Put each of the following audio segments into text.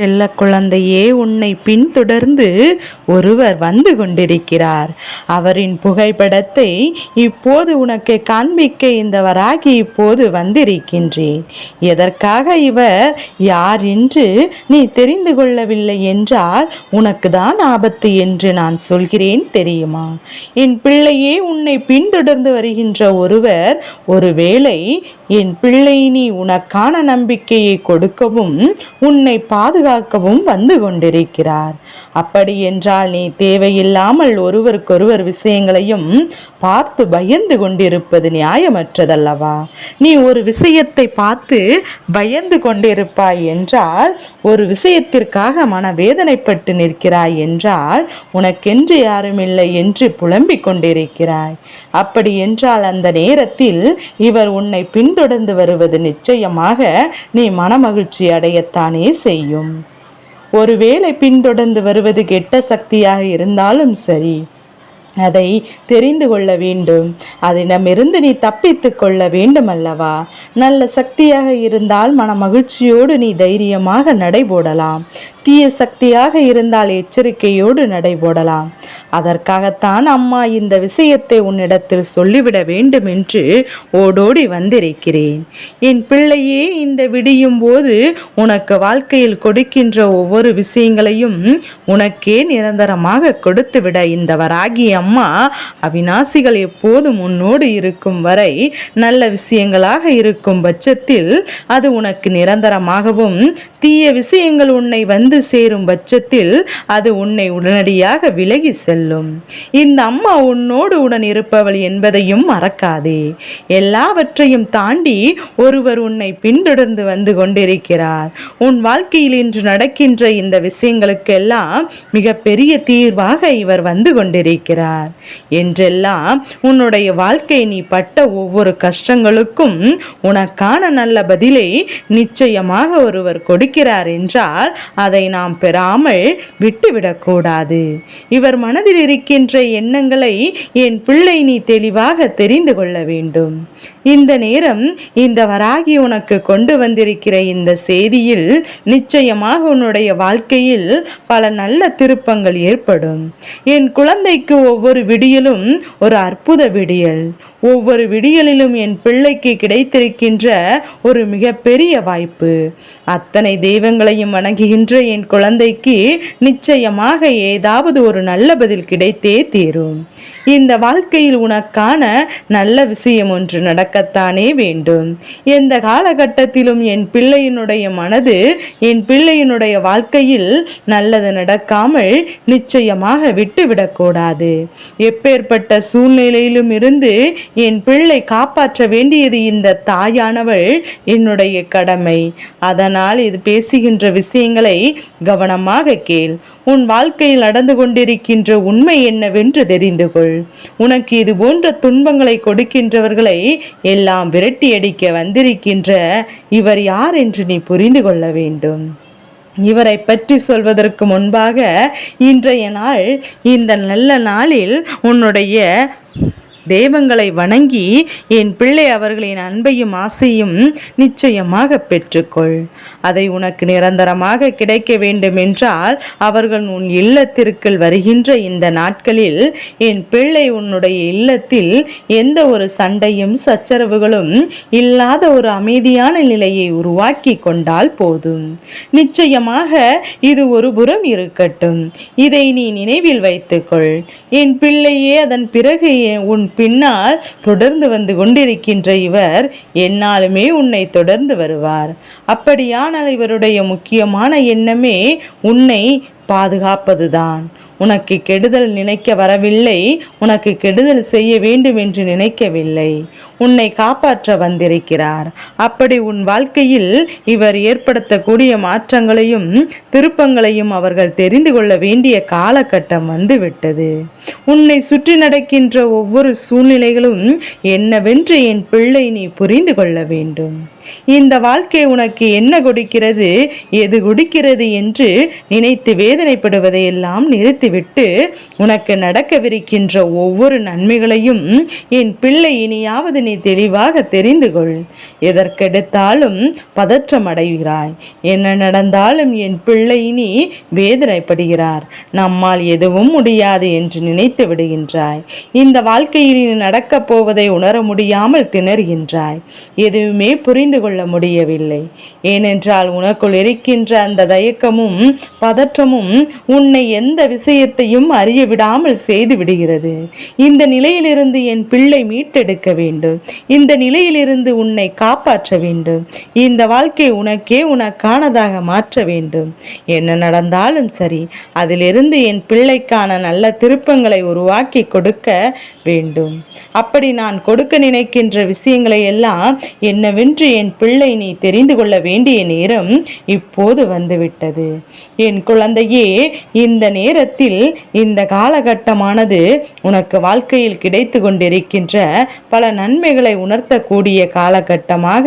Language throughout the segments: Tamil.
செல்ல குழந்தையே உன்னை பின்தொடர்ந்து ஒருவர் வந்து கொண்டிருக்கிறார். அவரின் புகைப்படத்தை இப்போது உனக்கு காண்பிக்க இந்த வராகி இப்போது வந்திருக்கின்றேன். எதற்காக இவர் யார் என்று நீ தெரிந்து கொள்ளவில்லை என்றால் உனக்கு தான் ஆபத்து என்று நான் சொல்கிறேன் தெரியுமா? என் பிள்ளையே உன்னை பின்தொடர்ந்து வருகின்ற ஒருவர் ஒருவேளை என் பிள்ளை நீ உனக்கான நம்பிக்கையை கொடுக்கவும் உன்னை பாதுகாக்கவும் வந்து கொண்டிருக்கிறார். அப்படி என்றால் நீ தேவையில்லாமல் ஒருவருக்கொருவர் விஷயங்களையும் பார்த்து பயந்து கொண்டிருப்பது நியாயமற்றதல்லவா? நீ ஒரு விஷயத்தை பார்த்து பயந்து கொண்டிருப்பாய் என்றால் ஒரு விஷயத்திற்காக மனவேதனைப்பட்டு நிற்கிறாய் என்றால் உனக்கென்று யாருமில்லை என்று புலம்பிக் கொண்டிருக்கிறாய். அப்படி என்றால் அந்த நேரத்தில் இவர் உன்னை பின்தொடர்ந்து வருவது நிச்சயமாக நீ மனமகிழ்ச்சி அடையத்தானே செய்யும். ஒருவேளை பின்தொடர்ந்து வருவது கெட்ட சக்தியாக இருந்தாலும் சரி. அதை தெரிந்து கொள்ள வேண்டும். அதனிடமிருந்து நீ தப்பித்து கொள்ள வேண்டும் அல்லவா நல்ல சக்தியாக இருந்தால் மன மகிழ்ச்சியோடு நீ தைரியமாக நடைபோடலாம். தீய சக்தியாக இருந்தால் எச்சரிக்கையோடு நடைபோடலாம். அதற்காகத்தான் அம்மா இந்த விஷயத்தை உன்னிடத்தில் சொல்லிவிட வேண்டும் என்று ஓடோடி வந்திருக்கிறேன். என் பிள்ளையே இந்த விடியும் போது உனக்கு வாழ்க்கையில் கொடுக்கின்ற ஒவ்வொரு விஷயங்களையும் உனக்கே நிரந்தரமாக கொடுத்துவிட இந்த வராகி அம்மா அம்மா அவிநாசிகள் எப்போதும் உன்னோடு இருக்கும் வரை நல்ல விஷயங்களாக இருக்கும் பட்சத்தில் அது உனக்கு நிரந்தரமாகவும் தீய விஷயங்கள் உன்னை வந்து சேரும் பட்சத்தில் அது உன்னை உடனடியாக விலகி செல்லும். இந்த அம்மா உன்னோடு உடன் இருப்பவள் என்பதையும் மறக்காதே. எல்லாவற்றையும் தாண்டி ஒருவர் உன்னை பின்தொடர்ந்து வந்து கொண்டிருக்கிறார். உன் வாழ்க்கையில் இன்று நடக்கின்ற இந்த விஷயங்களுக்கெல்லாம் மிகப்பெரிய தீர்வாக இவர் வந்து கொண்டிருக்கிறார். என்றெல்லாம் உன்னுடைய வாழ்க்கை நீ பட்ட ஒவ்வொரு கஷ்டங்களுக்கும் உனக்கான நல்ல பதிலை நிச்சயமாக ஒருவர் கொடுக்கிறார் என்றால் அதை நாம் பெறாமல் விட்டுவிடக்கூடாது இவர் மனதில் இருக்கின்ற எண்ணங்களை என் பிள்ளை நீ தெளிவாக தெரிந்து கொள்ள வேண்டும். இந்த நேரம் இந்த வராகி உனக்கு கொண்டு வந்திருக்கிற இந்த செய்தியில் நிச்சயமாக உன்னுடைய வாழ்க்கையில் பல நல்ல திருப்பங்கள் ஏற்படும். என் குழந்தைக்கு ஒவ்வொரு விடியலும் ஒரு அற்புத விடியல். ஒவ்வொரு விடியலிலும் என் பிள்ளைக்கு கிடைத்திருக்கின்ற ஒரு மிகப்பெரிய வாய்ப்பு. அத்தனை தெய்வங்களையும் வணங்குகின்ற என் குழந்தைக்கு நிச்சயமாக ஏதாவது ஒரு நல்ல பதில் கிடைத்தே தீரும். இந்த வாழ்க்கையில் உனக்கான நல்ல விஷயம் ஒன்று நடக்கத்தானே வேண்டும். எந்த காலகட்டத்திலும் என் பிள்ளையினுடைய மனது என் பிள்ளையினுடைய வாழ்க்கையில் நல்லது நடக்காமல் நிச்சயமாக விட்டுவிடக்கூடாது. எப்பேற்பட்ட சூழ்நிலையிலும் இருந்து என் பிள்ளை காப்பாற்ற வேண்டியது இந்த தாயானவள் என்னுடைய கடமை. அதனால் இது பேசுகின்ற விஷயங்களை கவனமாக கேள். உன் வாழ்க்கையில் நடந்து கொண்டிருக்கின்ற உண்மை என்னவென்று தெரிந்து கொள். உனக்கு இது போன்ற துன்பங்களை கொடுக்கின்றவர்களை எல்லாம் விரட்டியடிக்க வந்திருக்கின்ற இவர் யார் என்று நீ புரிந்து கொள்ள வேண்டும். இவரை பற்றி சொல்வதற்கு முன்பாக இன்றைய நாள் இந்த நல்ல நாளில் உன்னுடைய தெய்வங்களை வணங்கி என் பிள்ளை அவர்களின் அன்பையும் ஆசையும் நிச்சயமாக பெற்றுக்கொள். அதை உனக்கு நிரந்தரமாக கிடைக்க வேண்டும் என்றால் அவர்கள் உன் இல்லத்திற்குள் வருகின்ற இந்த நாட்களில் என் பிள்ளை உன்னுடைய இல்லத்தில் எந்த ஒரு சண்டையும் சச்சரவுகளும் இல்லாத ஒரு அமைதியான நிலையை உருவாக்கி கொண்டால் போதும். நிச்சயமாக இது ஒரு புறம் இருக்கட்டும். இதை நீ நினைவில் வைத்துக்கொள். என் பிள்ளையே அதன் பிறகு உன் பின்னால் தொடர்ந்து வந்து கொண்டிருக்கின்ற இவர் என்னாலுமே உன்னை தொடர்ந்து வருவார். அப்படியானால் இவருடைய முக்கியமான எண்ணமே உன்னை பாதுகாப்பதுதான். உனக்கு கெடுதல் நினைக்க வரவில்லை உனக்கு கெடுதல் செய்ய வேண்டும் என்று நினைக்கவில்லை. உன்னை காப்பாற்ற வந்திருக்கிறார். அப்படி உன் வாழ்க்கையில் இவர் ஏற்படுத்தக்கூடிய மாற்றங்களையும் திருப்பங்களையும் அவர்கள் தெரிந்து கொள்ள வேண்டிய காலகட்டம் வந்துவிட்டது. உன்னை சுற்றி நடக்கின்ற ஒவ்வொரு சூழ்நிலைகளும் என்னவென்று என் பிள்ளை நீ புரிந்து கொள்ள வேண்டும். இந்த வாழ்க்கை உனக்கு என்ன கொடுக்கிறது எது கொடுக்கிறது என்று நினைத்து வேதனைப்படுவதை எல்லாம் நிறுத்திவிட்டு உனக்கு நடக்கவிருக்கின்ற ஒவ்வொரு நன்மைகளையும் என் பிள்ளை இனியாவது நீ தெளிவாக தெரிந்து கொள். எதற்கெடுத்தாலும் பதற்றம் அடைகிறாய். என்ன நடந்தாலும் என் பிள்ளை நீ வேதனைப்படுகிறார். நம்மால் எதுவும் முடியாது என்று நினைத்து விடுகின்றாய். இந்த வாழ்க்கையில் நீ நடக்கப் போவதை உணர முடியாமல் திணறுகின்றாய். எதுவுமே புரிந்து கொள்ள முடியவில்லை. ஏனென்றால் உனக்குள் இருக்கின்ற அந்த தயக்கமும் பதற்றமும் உன்னை எந்த விஷயத்தையும் அறிய விடாமல் செய்து விடுகிறது. இந்த நிலையிலிருந்து என் பிள்ளை மீட்டெடுக்க வேண்டும். இந்த நிலையிலிருந்து உன்னை காப்பாற்ற வேண்டும். இந்த வாழ்க்கை உனக்கே உனக்கானதாக மாற்ற வேண்டும். என்ன நடந்தாலும் சரி அதிலிருந்து என் பிள்ளைக்கான நல்ல திருப்பங்களை உருவாக்கி கொடுக்க வேண்டும். அப்படி நான் கொடுக்க நினைக்கின்ற விஷயங்களை எல்லாம் என்னவென்று என் பிள்ளை நீ தெரிந்து கொள்ள வேண்டிய நேரம் இப்போது வந்துவிட்டது. என் குழந்தையே இந்த நேரத்தில் இந்த காலகட்டமானது உனக்கு வாழ்க்கையில் கிடைத்து கொண்டிருக்கின்ற பல நன்மை நன்மைகளை உணர்த்தக்கூடிய காலகட்டமாக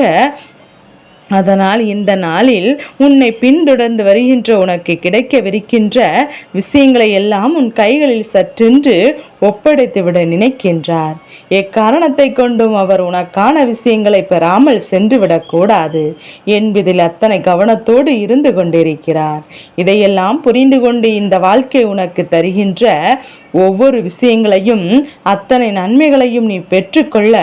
அதனால் இந்த நாளில் உன்னை பின்தொடர்ந்து வருகின்ற உனக்கு கிடைக்கவிருக்கின்ற விஷயங்களை எல்லாம் உன் கைகளில் சற்றென்று ஒப்படைத்துவிட நினைக்கின்றார். எக்காரணத்தை கொண்டும் அவர் உனக்கான விஷயங்களை பெறாமல் சென்றுவிடக்கூடாது என்பதில் அத்தனை கவனத்தோடு இருந்து கொண்டிருக்கிறார். இதையெல்லாம் புரிந்து கொண்டு இந்த வாழ்க்கை உனக்கு தருகின்ற ஒவ்வொரு விஷயங்களையும் அத்தனை நன்மைகளையும் நீ பெற்றுக்கொள்ள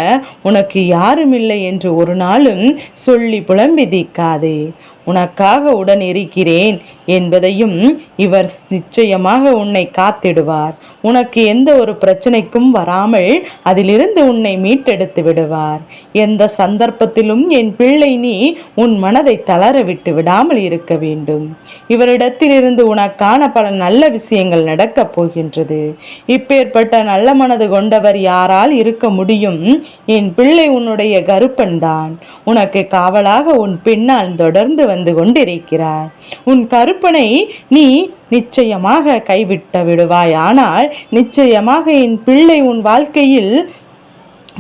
உனக்கு யாரும் இல்லை என்று ஒரு நாளும் சொல்லி புலம்பி தீக்காதே உனக்காக உடன் இருக்கிறேன் என்பதையும் இவர் நிச்சயமாக உன்னை காத்திடுவார். உனக்கு எந்த ஒரு பிரச்சனைக்கும் வராமல் அதிலிருந்து உன்னை மீட்டெடுத்து விடுவார். எந்த சந்தர்ப்பத்திலும் என் பிள்ளை நீ உன் மனதை தளர விட்டு விடாமல் இருக்க வேண்டும். இவரிடத்திலிருந்து உனக்கான பல நல்ல விஷயங்கள் நடக்கப் போகின்றது. இப்பேற்பட்ட நல்ல மனது கொண்டவர் யாரால் இருக்க முடியும்? என் பிள்ளை உன்னுடைய கருப்பன் தான். உனக்கு காவலாக உன் பின்னால் தொடர்ந்து வந்து கொண்டிருக்கிறார் உன் கருப்பனை நீ நிச்சயமாக கைவிட்டு விடுவாய் ஆனால் நிச்சயமாக என் பிள்ளை உன் வாழ்க்கையில்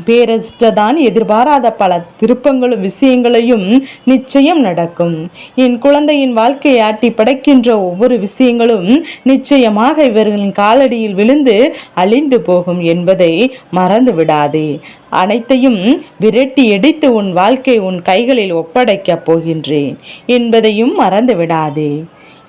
பேரஸ்டதான் எதிர்பாராத பல திருப்பங்களும் விஷயங்களையும் நிச்சயம் நடக்கும். என் குழந்தையின் வாழ்க்கையை ஆட்டி படைக்கின்ற ஒவ்வொரு விஷயங்களும் நிச்சயமாக இவர்களின் காலடியில் விழுந்து அழிந்து போகும் என்பதை மறந்து விடாதே அனைத்தையும் விரட்டி எடுத்து உன் வாழ்க்கை உன் கைகளில் ஒப்படைக்கப் போகின்றேன் என்பதையும் மறந்து விடாதே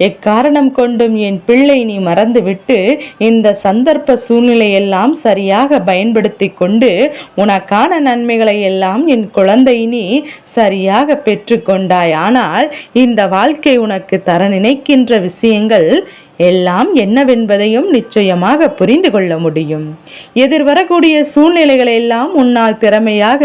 எக்காரணம் கொண்டும் என் பிள்ளை நீ மறந்துவிட்டு இந்த சந்தர்ப்ப சூழ்நிலையெல்லாம் சரியாக பயன்படுத்தி கொண்டு உனக்கான நன்மைகளை எல்லாம் என் குழந்தை நீ சரியாக பெற்றுக்கொண்டாய் ஆனால் இந்த வாழ்க்கை உனக்கு தர நினைக்கின்ற விஷயங்கள் எல்லாம் என்னவென்பதையும் நிச்சயமாக புரிந்து கொள்ள முடியும். எதிர்வரக்கூடிய சூழ்நிலைகளை எல்லாம் உன்னால் திறமையாக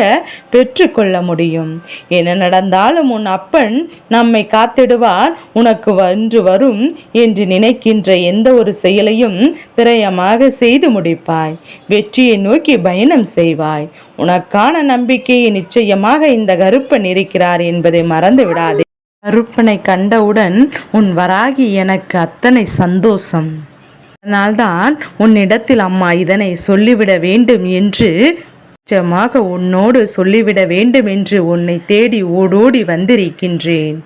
பெற்றுக்கொள்ள முடியும். என்ன நடந்தாலும் உன் அப்பன் நம்மை காத்திடுவார். உனக்கு வந்து வரும் என்று நினைக்கின்ற எந்த ஒரு செயலையும் திரயமாக செய்து முடிப்பாய். வெற்றியை நோக்கி பயணம் செய்வாய். உனக்கான நம்பிக்கையை நிச்சயமாக இந்த கருப்பன் இருக்கிறார் என்பதை மறந்து விடாதே கருப்பனை கண்டவுடன் உன் வராகி எனக்கு அத்தனை சந்தோஷம். அதனால்தான் உன்னிடத்தில் அம்மா இதனை சொல்லிவிட வேண்டும் என்று நிச்சயமாக உன்னோடு சொல்லிவிட வேண்டும் என்று உன்னை தேடி ஓடோடி வந்திருக்கின்றேன்.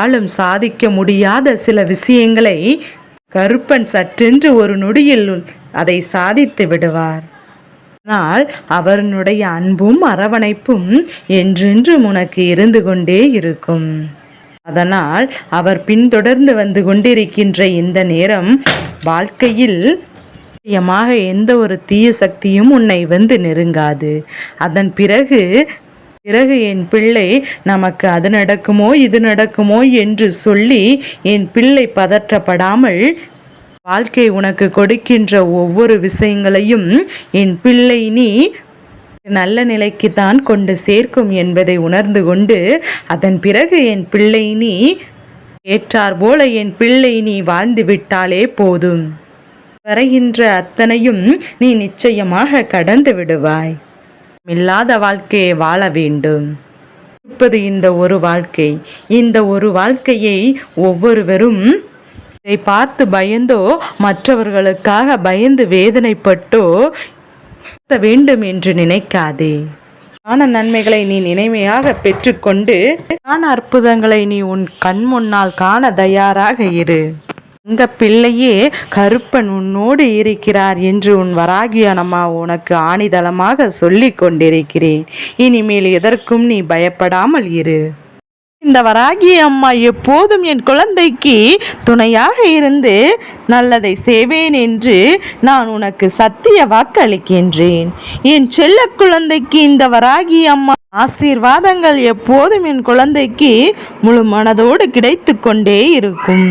ஆளும் சாதிக்க முடியாத சில விஷயங்களை கருப்பன் சற்றென்று ஒரு நொடியில் அதை சாதித்து விடுவார். ஆனால் அவனுடைய அன்பும் அரவணைப்பும் என்றென்றும் உனக்கு இருந்து கொண்டே இருக்கும். அதனால் அவர் பின்தொடர்ந்து வந்து கொண்டிருக்கின்ற இந்த நேரம் வாழ்க்கையில் நிச்சயமாக எந்த ஒரு தீய சக்தியும் உன்னை வந்து நெருங்காது. அதன் பிறகு பிறகு என் பிள்ளை நமக்கு அது நடக்குமோ இது நடக்குமோ என்று சொல்லி என் பிள்ளை பதற்றப்படாமல் வாழ்க்கை உனக்கு கொடுக்கின்ற ஒவ்வொரு விஷயங்களையும் என் பிள்ளை நீ நல்ல நிலைக்கு தான் கொண்டு சேர்க்கும் என்பதை உணர்ந்து கொண்டு அதன் பிறகு என் பிள்ளை நீ ஏற்றார் போல என் பிள்ளை நீ வாழ்ந்து விட்டாலே போதும். வரைகின்ற அத்தனையும் நீ நிச்சயமாக கடந்து விடுவாய். இல்லாத வாழ்க்கையை வாழ வேண்டும். இருப்பது இந்த ஒரு வாழ்க்கை. இந்த ஒரு வாழ்க்கையை ஒவ்வொருவரும் இதை பார்த்து பயந்தோ மற்றவர்களுக்காக பயந்து வேதனைப்பட்டோ வேண்டும் என்று நினைக்காதே. ஞான நன்மைகளை நீ நினைமையாக பெற்றுக்கொண்டு ஞான அற்புதங்களை நீ உன் கண் முன்னால் காண தயாராக இரு. உங்க பிள்ளையே கருப்பன் உன்னோடு இருக்கிறார் என்று உன் வராகியானம்மா அம்மா உனக்கு ஆணிதளமாக சொல்லி கொண்டிருக்கிறேன். இனிமேல் எதற்கும் நீ பயப்படாமல் இரு. இந்த வராகி அம்மா எப்போதும் என் குழந்தைக்கு துணையாக இருந்து நல்லதை செய்வேன் என்று நான் உனக்கு சத்திய வாக்களிக்கின்றேன். என் செல்ல குழந்தைக்கு இந்த வராகி அம்மா ஆசீர்வாதங்கள் எப்போதும் என் குழந்தைக்கு முழு மனதோடு கிடைத்து கொண்டே இருக்கும்.